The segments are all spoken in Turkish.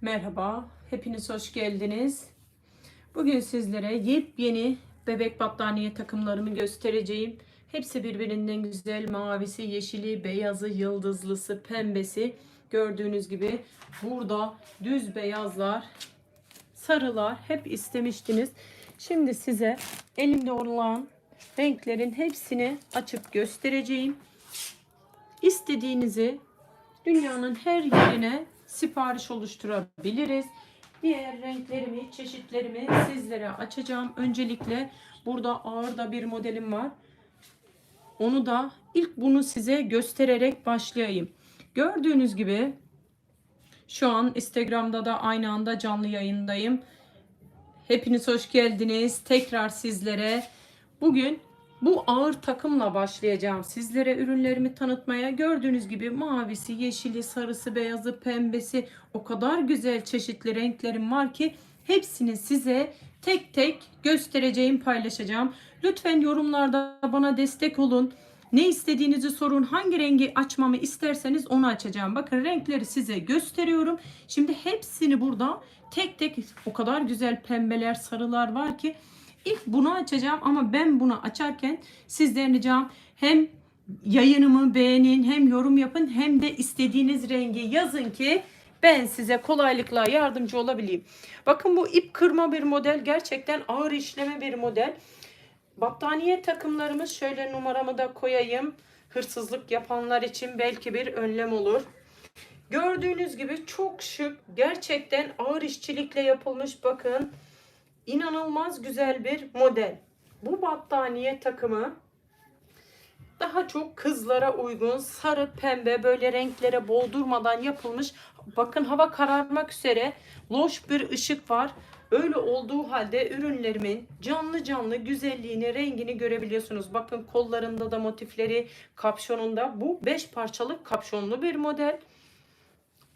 Merhaba, hepiniz hoş geldiniz. Bugün sizlere yepyeni bebek battaniye takımlarımı göstereceğim. Hepsi birbirinden güzel. Mavisi, yeşili, beyazı, yıldızlısı, pembesi. Gördüğünüz gibi burada düz beyazlar, sarılar hep istemiştiniz. Şimdi size elimde olan renklerin hepsini açıp göstereceğim. İstediğinizi dünyanın her yerine sipariş oluşturabiliriz. Diğer renklerimi, çeşitlerimi sizlere açacağım. Öncelikle burada ağır da bir modelim var. Onu da ilk bunu size göstererek başlayayım. Gördüğünüz gibi şu an Instagram'da da aynı anda canlı yayındayım. Hepiniz hoş geldiniz. Tekrar sizlere bugün bu ağır takımla başlayacağım. Sizlere ürünlerimi tanıtmaya. Gördüğünüz gibi mavisi, yeşili, sarısı, beyazı, pembesi o kadar güzel çeşitli renklerim var ki hepsini size tek tek göstereceğim, paylaşacağım. Lütfen yorumlarda bana destek olun. Ne istediğinizi sorun. Hangi rengi açmamı isterseniz onu açacağım. Bakın renkleri size gösteriyorum. Şimdi hepsini burada tek tek o kadar güzel pembeler, sarılar var ki İlk bunu açacağım ama ben bunu açarken sizden ricam hem yayınımı beğenin hem yorum yapın hem de istediğiniz rengi yazın ki ben size kolaylıkla yardımcı olabileyim. Bakın bu ip kırma bir model gerçekten ağır işleme bir model. Battaniye takımlarımız şöyle numaramı da koyayım. Hırsızlık yapanlar için belki bir önlem olur. Gördüğünüz gibi çok şık gerçekten ağır işçilikle yapılmış bakın inanılmaz güzel bir model. Bu battaniye takımı daha çok kızlara uygun sarı pembe böyle renklere boğdurmadan yapılmış. Bakın hava kararmak üzere loş bir ışık var. Öyle olduğu halde ürünlerimin canlı canlı güzelliğini, rengini görebiliyorsunuz. Bakın kollarında da motifleri, kapşonunda. Bu 5 parçalık kapşonlu bir model.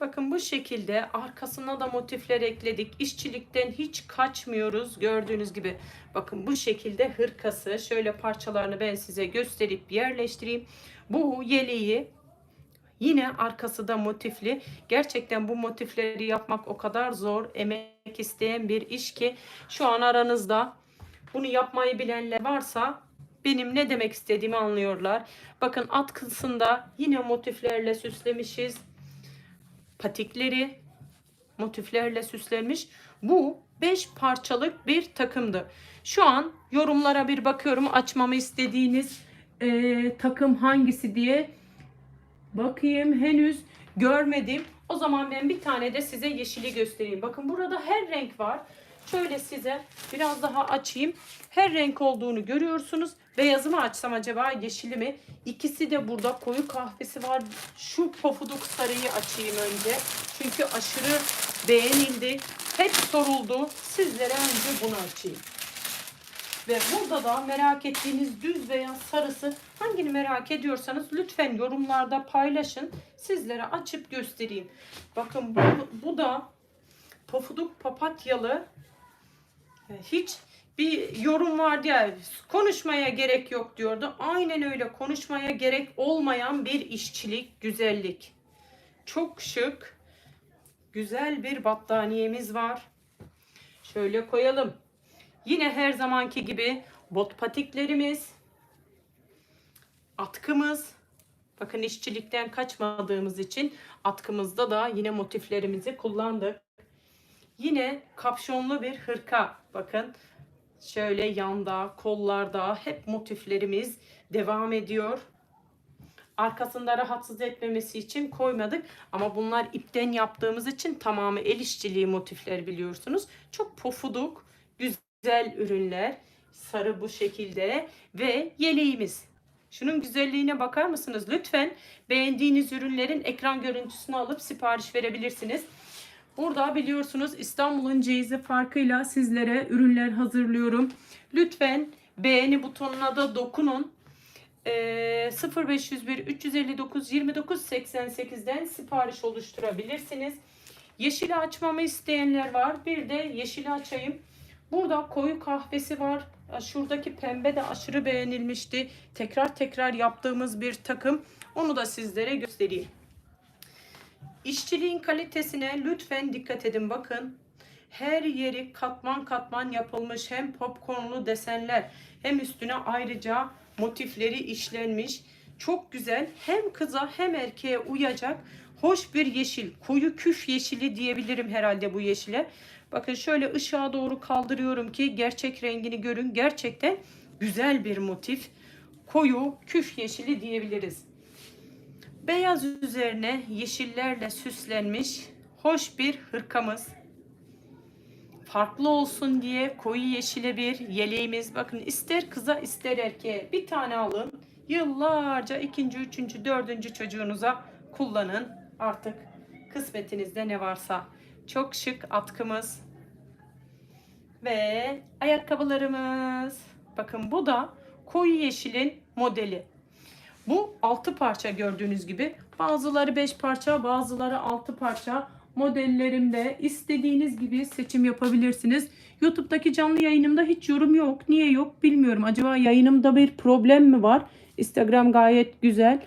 Bakın bu şekilde arkasına da motifler ekledik. İşçilikten hiç kaçmıyoruz. Gördüğünüz gibi bakın bu şekilde hırkası. Şöyle parçalarını ben size gösterip yerleştireyim. Bu yeleği yine arkası da motifli. Gerçekten bu motifleri yapmak o kadar zor, emek isteyen bir iş ki şu an aranızda bunu yapmayı bilenler varsa benim ne demek istediğimi anlıyorlar. Bakın at kısmında yine motiflerle süslemişiz patikleri motiflerle süslenmiş. Bu 5 parçalık bir takımdı. Şu an yorumlara bir bakıyorum açmamı istediğiniz e, takım hangisi diye bakayım henüz görmedim. O zaman ben bir tane de size yeşili göstereyim. Bakın burada her renk var. Şöyle size biraz daha açayım. Her renk olduğunu görüyorsunuz. Beyazı mı açsam acaba yeşili mi? İkisi de burada koyu kahvesi var. Şu pofuduk sarıyı açayım önce. Çünkü aşırı beğenildi. Hep soruldu. Sizlere önce bunu açayım. Ve burada da merak ettiğiniz düz veya sarısı hangini merak ediyorsanız lütfen yorumlarda paylaşın. Sizlere açıp göstereyim. Bakın bu, bu da pofuduk papatyalı hiç bir yorum vardı ya konuşmaya gerek yok diyordu. Aynen öyle konuşmaya gerek olmayan bir işçilik, güzellik. Çok şık, güzel bir battaniyemiz var. Şöyle koyalım. Yine her zamanki gibi bot patiklerimiz, atkımız. Bakın işçilikten kaçmadığımız için atkımızda da yine motiflerimizi kullandık. Yine kapşonlu bir hırka. Bakın şöyle yanda, kollarda hep motiflerimiz devam ediyor. Arkasında rahatsız etmemesi için koymadık. Ama bunlar ipten yaptığımız için tamamı el işçiliği motifler biliyorsunuz. Çok pofuduk, güzel ürünler. Sarı bu şekilde ve yeleğimiz. Şunun güzelliğine bakar mısınız? Lütfen beğendiğiniz ürünlerin ekran görüntüsünü alıp sipariş verebilirsiniz. Burada biliyorsunuz İstanbul'un ceyizi farkıyla sizlere ürünler hazırlıyorum. Lütfen beğeni butonuna da dokunun. Ee, 0501 359 29 88'den sipariş oluşturabilirsiniz. Yeşili açmamı isteyenler var. Bir de yeşili açayım. Burada koyu kahvesi var. Şuradaki pembe de aşırı beğenilmişti. Tekrar tekrar yaptığımız bir takım. Onu da sizlere göstereyim. İşçiliğin kalitesine lütfen dikkat edin. Bakın her yeri katman katman yapılmış. Hem popcornlu desenler hem üstüne ayrıca motifleri işlenmiş. Çok güzel. Hem kıza hem erkeğe uyacak. Hoş bir yeşil. Koyu küf yeşili diyebilirim herhalde bu yeşile. Bakın şöyle ışığa doğru kaldırıyorum ki gerçek rengini görün. Gerçekten güzel bir motif. Koyu küf yeşili diyebiliriz. Beyaz üzerine yeşillerle süslenmiş hoş bir hırkamız. Farklı olsun diye koyu yeşile bir yeleğimiz. Bakın ister kıza ister erkeğe bir tane alın. Yıllarca ikinci, üçüncü, dördüncü çocuğunuza kullanın. Artık kısmetinizde ne varsa. Çok şık atkımız. Ve ayakkabılarımız. Bakın bu da koyu yeşilin modeli. Bu 6 parça gördüğünüz gibi. Bazıları 5 parça, bazıları 6 parça. Modellerimde istediğiniz gibi seçim yapabilirsiniz. YouTube'daki canlı yayınımda hiç yorum yok. Niye yok bilmiyorum. Acaba yayınımda bir problem mi var? Instagram gayet güzel.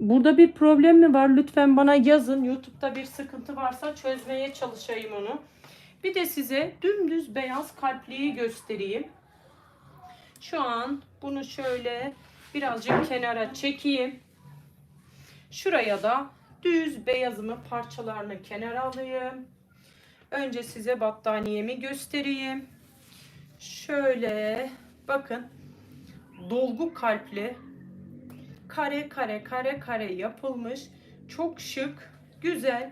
Burada bir problem mi var? Lütfen bana yazın. YouTube'da bir sıkıntı varsa çözmeye çalışayım onu. Bir de size dümdüz beyaz kalpliği göstereyim. Şu an bunu şöyle birazcık kenara çekeyim. Şuraya da düz beyazımı parçalarını kenara alayım. Önce size battaniyemi göstereyim. Şöyle bakın dolgu kalpli kare kare kare kare yapılmış çok şık güzel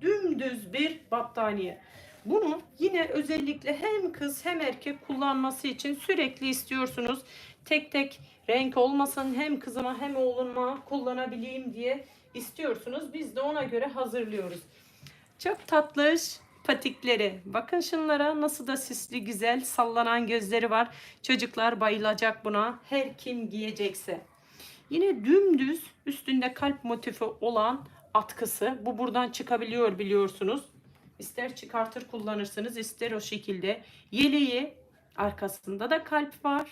dümdüz bir battaniye. Bunu yine özellikle hem kız hem erkek kullanması için sürekli istiyorsunuz. Tek tek renk olmasın hem kızıma hem oğluma kullanabileyim diye istiyorsunuz. Biz de ona göre hazırlıyoruz. Çok tatlış patikleri. Bakın şunlara nasıl da süslü güzel sallanan gözleri var. Çocuklar bayılacak buna. Her kim giyecekse. Yine dümdüz üstünde kalp motifi olan atkısı. Bu buradan çıkabiliyor biliyorsunuz. İster çıkartır kullanırsınız ister o şekilde. Yeleği arkasında da kalp var.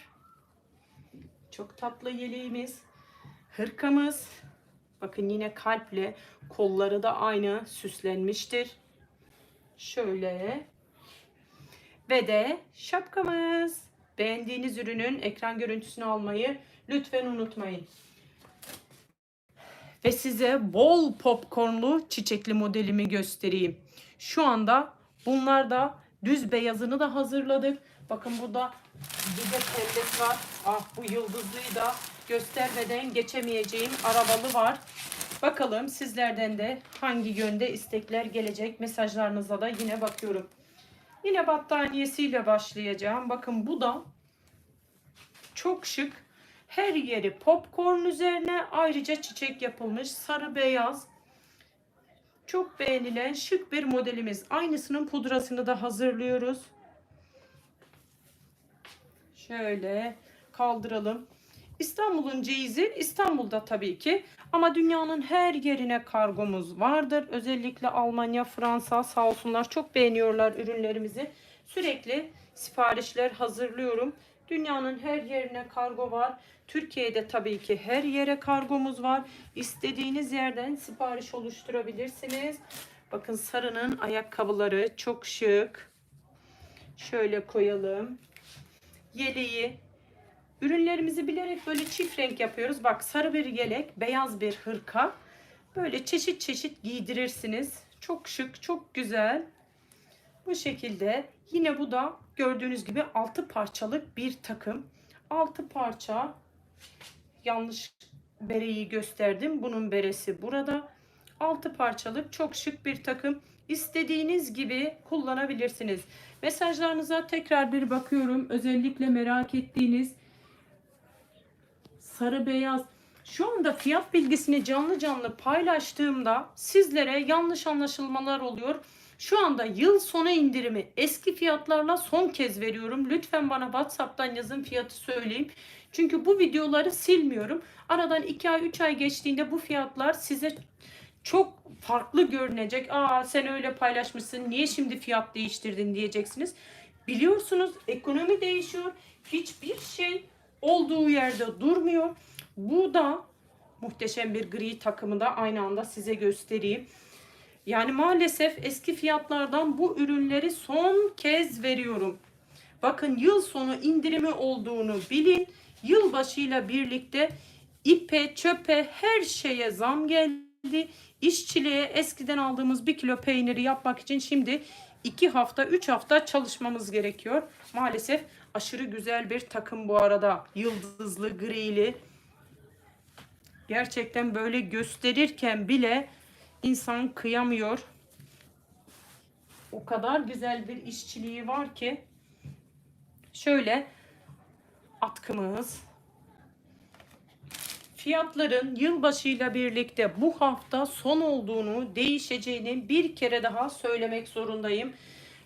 Çok tatlı yeleğimiz. Hırkamız. Bakın yine kalple kolları da aynı süslenmiştir. Şöyle. Ve de şapkamız. Beğendiğiniz ürünün ekran görüntüsünü almayı lütfen unutmayın. Ve size bol popcornlu çiçekli modelimi göstereyim. Şu anda bunlar da düz beyazını da hazırladık. Bakın burada de pembesi var. Ah bu yıldızlıyı da göstermeden geçemeyeceğim arabalı var. Bakalım sizlerden de hangi yönde istekler gelecek mesajlarınıza da yine bakıyorum. Yine battaniyesiyle başlayacağım. Bakın bu da çok şık. Her yeri popcorn üzerine ayrıca çiçek yapılmış. Sarı beyaz. Çok beğenilen şık bir modelimiz. Aynısının pudrasını da hazırlıyoruz. Şöyle kaldıralım. İstanbul'un ceyizi İstanbul'da tabii ki ama dünyanın her yerine kargomuz vardır. Özellikle Almanya, Fransa sağ olsunlar çok beğeniyorlar ürünlerimizi. Sürekli siparişler hazırlıyorum. Dünyanın her yerine kargo var. Türkiye'de tabii ki her yere kargomuz var. İstediğiniz yerden sipariş oluşturabilirsiniz. Bakın sarının ayakkabıları çok şık. Şöyle koyalım. Yeleği. Ürünlerimizi bilerek böyle çift renk yapıyoruz. Bak sarı bir yelek, beyaz bir hırka. Böyle çeşit çeşit giydirirsiniz. Çok şık, çok güzel. Bu şekilde yine bu da gördüğünüz gibi 6 parçalık bir takım. 6 parça yanlış bereyi gösterdim. Bunun beresi burada. 6 parçalık çok şık bir takım. İstediğiniz gibi kullanabilirsiniz. Mesajlarınıza tekrar bir bakıyorum. Özellikle merak ettiğiniz sarı beyaz şu anda fiyat bilgisini canlı canlı paylaştığımda sizlere yanlış anlaşılmalar oluyor. Şu anda yıl sonu indirimi eski fiyatlarla son kez veriyorum. Lütfen bana WhatsApp'tan yazın fiyatı söyleyeyim. Çünkü bu videoları silmiyorum. Aradan 2 ay 3 ay geçtiğinde bu fiyatlar size çok farklı görünecek. Aa sen öyle paylaşmışsın niye şimdi fiyat değiştirdin diyeceksiniz. Biliyorsunuz ekonomi değişiyor. Hiçbir şey olduğu yerde durmuyor. Bu da muhteşem bir gri takımı da aynı anda size göstereyim. Yani maalesef eski fiyatlardan bu ürünleri son kez veriyorum. Bakın yıl sonu indirimi olduğunu bilin. Yılbaşıyla birlikte ipe, çöpe her şeye zam geldi. İşçiliğe eskiden aldığımız bir kilo peyniri yapmak için şimdi 2 hafta 3 hafta çalışmamız gerekiyor. Maalesef aşırı güzel bir takım bu arada. Yıldızlı, grili. Gerçekten böyle gösterirken bile insan kıyamıyor. O kadar güzel bir işçiliği var ki. Şöyle atkımız. Fiyatların yılbaşıyla birlikte bu hafta son olduğunu, değişeceğini bir kere daha söylemek zorundayım.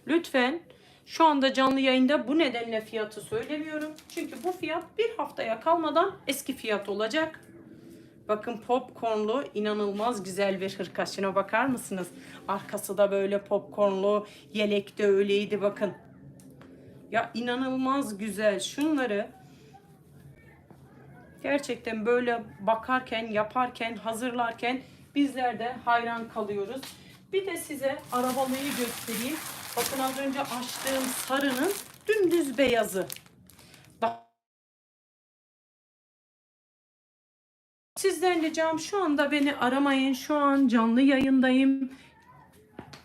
Lütfen şu anda canlı yayında bu nedenle fiyatı söylemiyorum. Çünkü bu fiyat bir haftaya kalmadan eski fiyat olacak. Bakın popcornlu inanılmaz güzel bir hırka. Şuna bakar mısınız? Arkası da böyle popcornlu. Yelek de öyleydi bakın. Ya inanılmaz güzel. Şunları gerçekten böyle bakarken, yaparken, hazırlarken bizler de hayran kalıyoruz. Bir de size arabalıyı göstereyim. Bakın az önce açtığım sarının dümdüz beyazı. Sizden ricam şu anda beni aramayın. Şu an canlı yayındayım.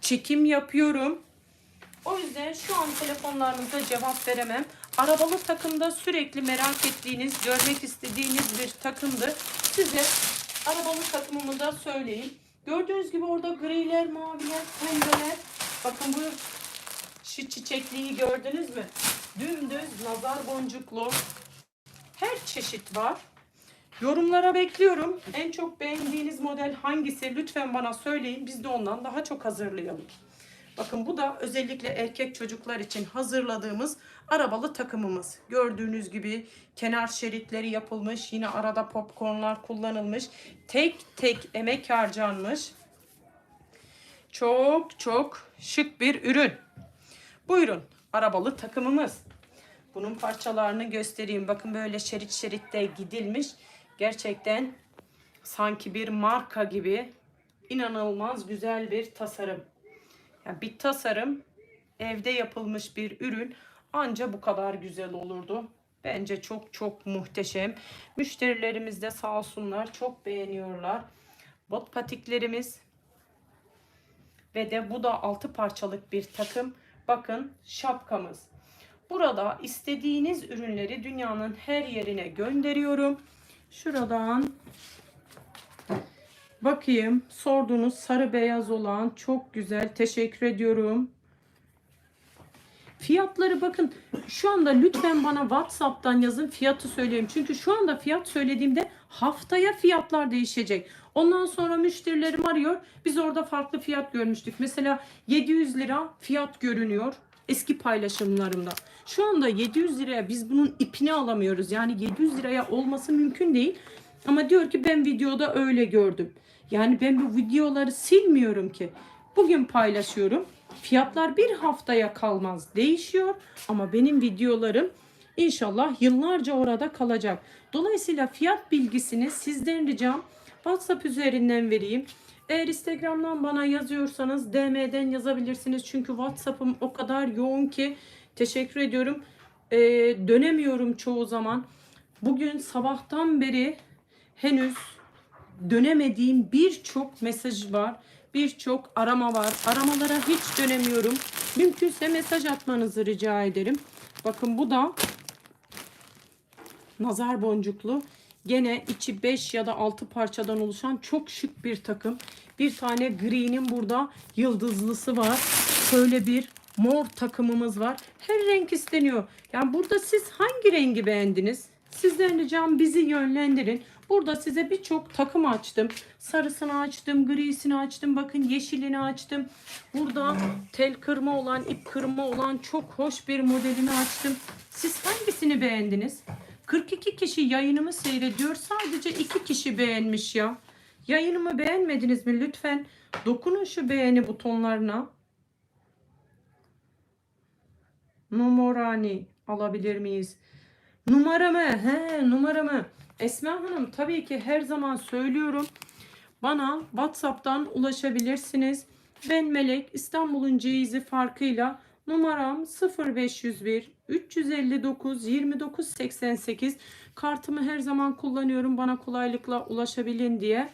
Çekim yapıyorum. O yüzden şu an telefonlarınıza cevap veremem. Arabalı takımda sürekli merak ettiğiniz, görmek istediğiniz bir takımdı. Size arabalı takımımı da söyleyeyim. Gördüğünüz gibi orada griler, maviler, pembeler. Bakın bu şu çiçekliği gördünüz mü? Dümdüz nazar boncuklu her çeşit var. Yorumlara bekliyorum. En çok beğendiğiniz model hangisi? Lütfen bana söyleyin. Biz de ondan daha çok hazırlayalım. Bakın bu da özellikle erkek çocuklar için hazırladığımız arabalı takımımız. Gördüğünüz gibi kenar şeritleri yapılmış. Yine arada popcornlar kullanılmış. Tek tek emek harcanmış. Çok çok şık bir ürün. Buyurun arabalı takımımız. Bunun parçalarını göstereyim. Bakın böyle şerit şeritte gidilmiş. Gerçekten sanki bir marka gibi inanılmaz güzel bir tasarım. Yani bir tasarım evde yapılmış bir ürün anca bu kadar güzel olurdu. Bence çok çok muhteşem. Müşterilerimiz de sağ olsunlar çok beğeniyorlar. Bot patiklerimiz ve de bu da altı parçalık bir takım. Bakın şapkamız. Burada istediğiniz ürünleri dünyanın her yerine gönderiyorum. Şuradan bakayım. Sorduğunuz sarı beyaz olan çok güzel. Teşekkür ediyorum. Fiyatları bakın şu anda lütfen bana WhatsApp'tan yazın fiyatı söyleyeyim. Çünkü şu anda fiyat söylediğimde haftaya fiyatlar değişecek. Ondan sonra müşterilerim arıyor. Biz orada farklı fiyat görmüştük. Mesela 700 lira fiyat görünüyor eski paylaşımlarımda. Şu anda 700 liraya biz bunun ipini alamıyoruz. Yani 700 liraya olması mümkün değil. Ama diyor ki ben videoda öyle gördüm. Yani ben bu videoları silmiyorum ki. Bugün paylaşıyorum. Fiyatlar bir haftaya kalmaz değişiyor ama benim videolarım inşallah yıllarca orada kalacak. Dolayısıyla fiyat bilgisini sizden ricam WhatsApp üzerinden vereyim. Eğer Instagram'dan bana yazıyorsanız DM'den yazabilirsiniz. Çünkü WhatsApp'ım o kadar yoğun ki teşekkür ediyorum. Ee, dönemiyorum çoğu zaman. Bugün sabahtan beri henüz dönemediğim birçok mesaj var. Birçok arama var. Aramalara hiç dönemiyorum. Mümkünse mesaj atmanızı rica ederim. Bakın bu da nazar boncuklu. Gene içi 5 ya da 6 parçadan oluşan çok şık bir takım. Bir tane gri'nin burada yıldızlısı var. Şöyle bir mor takımımız var. Her renk isteniyor. Yani burada siz hangi rengi beğendiniz? Sizden ricam bizi yönlendirin. Burada size birçok takım açtım. Sarısını açtım, grisini açtım. Bakın yeşilini açtım. Burada tel kırma olan, ip kırma olan çok hoş bir modelini açtım. Siz hangisini beğendiniz? 42 kişi yayınımı seyrediyor. Sadece 2 kişi beğenmiş ya. Yayınımı beğenmediniz mi? Lütfen dokunun şu beğeni butonlarına. Numarani alabilir miyiz? Numaramı, he numaramı. Esma Hanım tabii ki her zaman söylüyorum. Bana WhatsApp'tan ulaşabilirsiniz. Ben Melek İstanbul'un ceyizi farkıyla numaram 0501 359 29 88 kartımı her zaman kullanıyorum bana kolaylıkla ulaşabilin diye.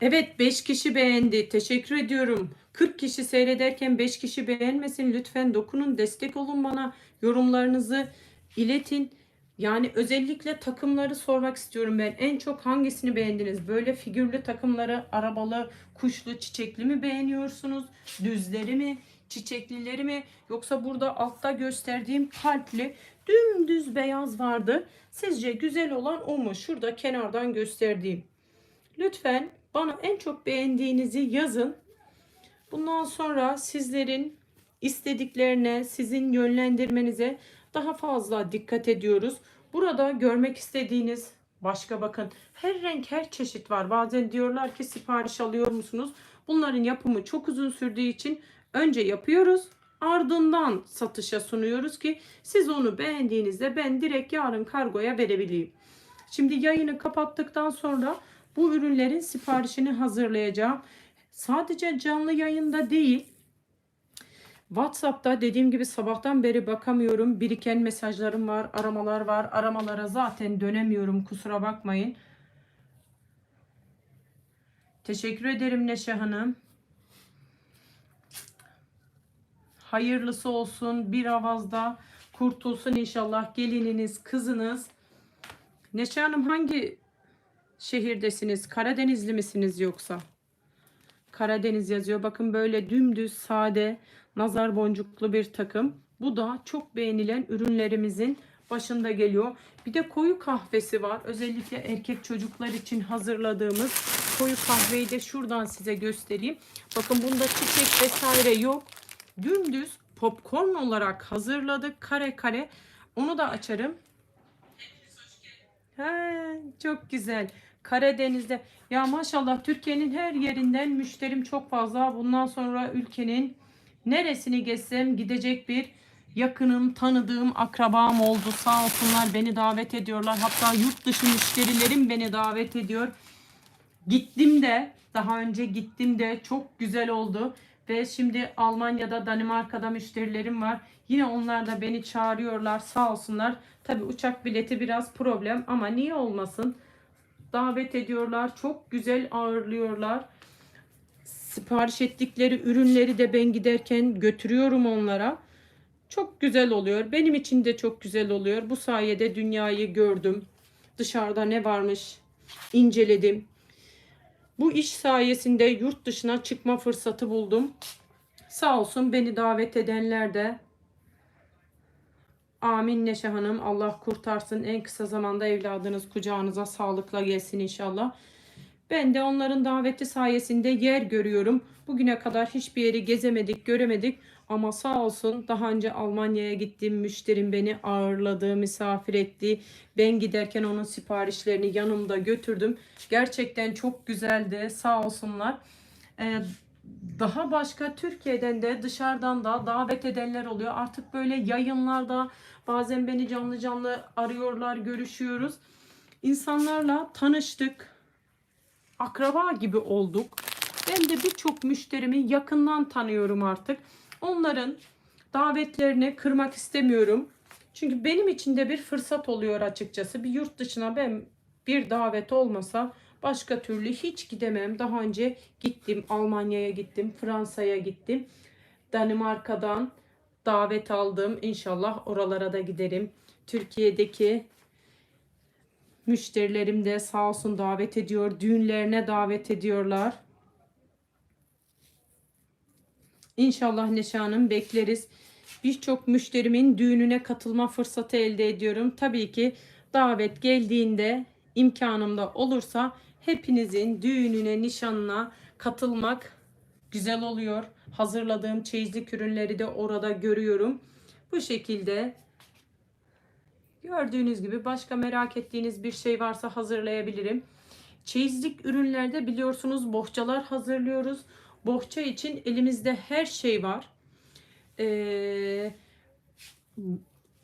Evet 5 kişi beğendi. Teşekkür ediyorum. 40 kişi seyrederken 5 kişi beğenmesin. Lütfen dokunun, destek olun bana. Yorumlarınızı iletin. Yani özellikle takımları sormak istiyorum ben. En çok hangisini beğendiniz? Böyle figürlü takımları, arabalı, kuşlu, çiçekli mi beğeniyorsunuz? Düzleri mi? Çiçeklileri mi? Yoksa burada altta gösterdiğim kalpli dümdüz beyaz vardı. Sizce güzel olan o mu? Şurada kenardan gösterdiğim. Lütfen bana en çok beğendiğinizi yazın. Bundan sonra sizlerin istediklerine, sizin yönlendirmenize daha fazla dikkat ediyoruz. Burada görmek istediğiniz başka bakın her renk her çeşit var. Bazen diyorlar ki sipariş alıyor musunuz? Bunların yapımı çok uzun sürdüğü için önce yapıyoruz. Ardından satışa sunuyoruz ki siz onu beğendiğinizde ben direkt yarın kargoya verebileyim. Şimdi yayını kapattıktan sonra bu ürünlerin siparişini hazırlayacağım. Sadece canlı yayında değil, WhatsApp'ta dediğim gibi sabahtan beri bakamıyorum. Biriken mesajlarım var, aramalar var. Aramalara zaten dönemiyorum kusura bakmayın. Teşekkür ederim Neşe Hanım. Hayırlısı olsun. Bir avazda kurtulsun inşallah gelininiz, kızınız. Neşe Hanım hangi şehirdesiniz? Karadenizli misiniz yoksa? Karadeniz yazıyor. Bakın böyle dümdüz sade nazar boncuklu bir takım. Bu da çok beğenilen ürünlerimizin başında geliyor. Bir de koyu kahvesi var. Özellikle erkek çocuklar için hazırladığımız koyu kahveyi de şuradan size göstereyim. Bakın bunda çiçek vesaire yok. Dümdüz popcorn olarak hazırladık. Kare kare. Onu da açarım. He, çok güzel. Karadeniz'de ya maşallah Türkiye'nin her yerinden müşterim çok fazla. Bundan sonra ülkenin neresini gezsem gidecek bir yakınım, tanıdığım, akrabam oldu. Sağ olsunlar beni davet ediyorlar. Hatta yurt dışı müşterilerim beni davet ediyor. Gittim de daha önce gittim de çok güzel oldu. Ve şimdi Almanya'da, Danimarka'da müşterilerim var. Yine onlar da beni çağırıyorlar sağ olsunlar. Tabi uçak bileti biraz problem ama niye olmasın? Davet ediyorlar. Çok güzel ağırlıyorlar. Sipariş ettikleri ürünleri de ben giderken götürüyorum onlara. Çok güzel oluyor. Benim için de çok güzel oluyor. Bu sayede dünyayı gördüm. Dışarıda ne varmış inceledim. Bu iş sayesinde yurt dışına çıkma fırsatı buldum. Sağ olsun beni davet edenler de Amin Neşe Hanım. Allah kurtarsın. En kısa zamanda evladınız kucağınıza sağlıkla gelsin inşallah. Ben de onların daveti sayesinde yer görüyorum. Bugüne kadar hiçbir yeri gezemedik, göremedik. Ama sağ olsun daha önce Almanya'ya gittiğim müşterim beni ağırladı, misafir etti. Ben giderken onun siparişlerini yanımda götürdüm. Gerçekten çok güzeldi. Sağ olsunlar. Ee, daha başka Türkiye'den de dışarıdan da davet edenler oluyor. Artık böyle yayınlarda bazen beni canlı canlı arıyorlar, görüşüyoruz. İnsanlarla tanıştık. Akraba gibi olduk. Ben de birçok müşterimi yakından tanıyorum artık. Onların davetlerini kırmak istemiyorum. Çünkü benim için de bir fırsat oluyor açıkçası. Bir yurt dışına ben bir davet olmasa başka türlü hiç gidemem. Daha önce gittim Almanya'ya gittim, Fransa'ya gittim. Danimarka'dan davet aldım. İnşallah oralara da giderim. Türkiye'deki müşterilerim de sağ olsun davet ediyor. Düğünlerine davet ediyorlar. İnşallah Neşe Hanım bekleriz. Birçok müşterimin düğününe katılma fırsatı elde ediyorum. Tabii ki davet geldiğinde imkanım da olursa hepinizin düğününe, nişanına katılmak güzel oluyor. Hazırladığım çeyizlik ürünleri de orada görüyorum. Bu şekilde gördüğünüz gibi başka merak ettiğiniz bir şey varsa hazırlayabilirim. Çeyizlik ürünlerde biliyorsunuz bohçalar hazırlıyoruz. Bohça için elimizde her şey var. Ee,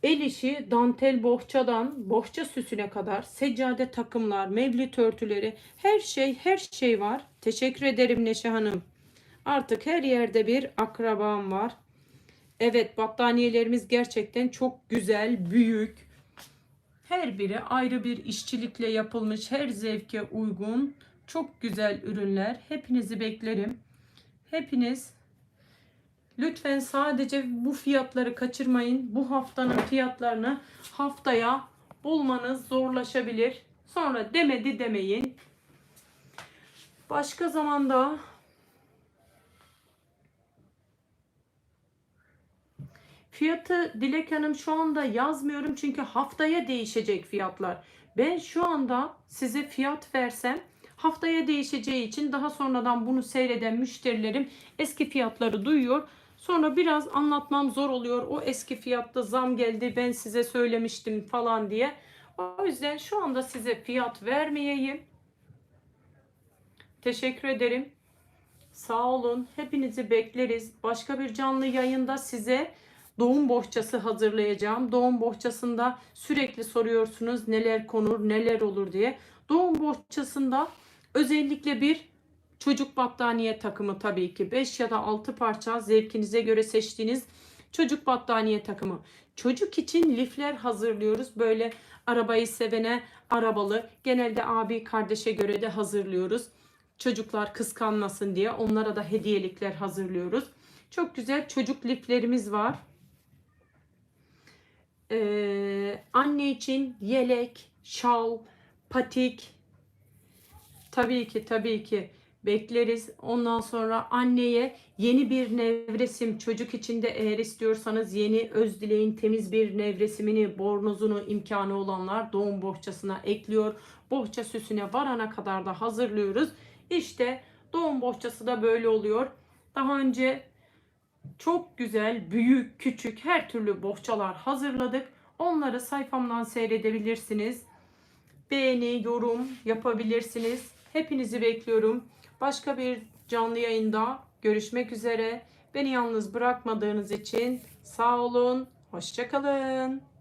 el işi dantel bohçadan bohça süsüne kadar seccade takımlar, mevlit örtüleri her şey her şey var. Teşekkür ederim Neşe Hanım. Artık her yerde bir akrabam var. Evet battaniyelerimiz gerçekten çok güzel, büyük. Her biri ayrı bir işçilikle yapılmış, her zevke uygun. Çok güzel ürünler. Hepinizi beklerim. Hepiniz lütfen sadece bu fiyatları kaçırmayın. Bu haftanın fiyatlarını haftaya bulmanız zorlaşabilir. Sonra demedi demeyin. Başka zamanda Fiyatı Dilek Hanım şu anda yazmıyorum çünkü haftaya değişecek fiyatlar. Ben şu anda size fiyat versem haftaya değişeceği için daha sonradan bunu seyreden müşterilerim eski fiyatları duyuyor. Sonra biraz anlatmam zor oluyor. O eski fiyatta zam geldi ben size söylemiştim falan diye. O yüzden şu anda size fiyat vermeyeyim. Teşekkür ederim. Sağ olun. Hepinizi bekleriz. Başka bir canlı yayında size doğum bohçası hazırlayacağım. Doğum bohçasında sürekli soruyorsunuz neler konur, neler olur diye. Doğum bohçasında özellikle bir çocuk battaniye takımı tabii ki 5 ya da 6 parça zevkinize göre seçtiğiniz çocuk battaniye takımı. Çocuk için lifler hazırlıyoruz. Böyle arabayı sevene arabalı. Genelde abi kardeşe göre de hazırlıyoruz. Çocuklar kıskanmasın diye onlara da hediyelikler hazırlıyoruz. Çok güzel çocuk liflerimiz var. Ee, anne için yelek, şal, patik. Tabii ki tabii ki bekleriz. Ondan sonra anneye yeni bir nevresim çocuk için de eğer istiyorsanız yeni öz dileğin temiz bir nevresimini bornozunu imkanı olanlar doğum bohçasına ekliyor. Bohça süsüne varana kadar da hazırlıyoruz. İşte doğum bohçası da böyle oluyor. Daha önce çok güzel, büyük, küçük her türlü bohçalar hazırladık. Onları sayfamdan seyredebilirsiniz. Beğeni, yorum yapabilirsiniz. Hepinizi bekliyorum. Başka bir canlı yayında görüşmek üzere. Beni yalnız bırakmadığınız için sağ olun. Hoşçakalın.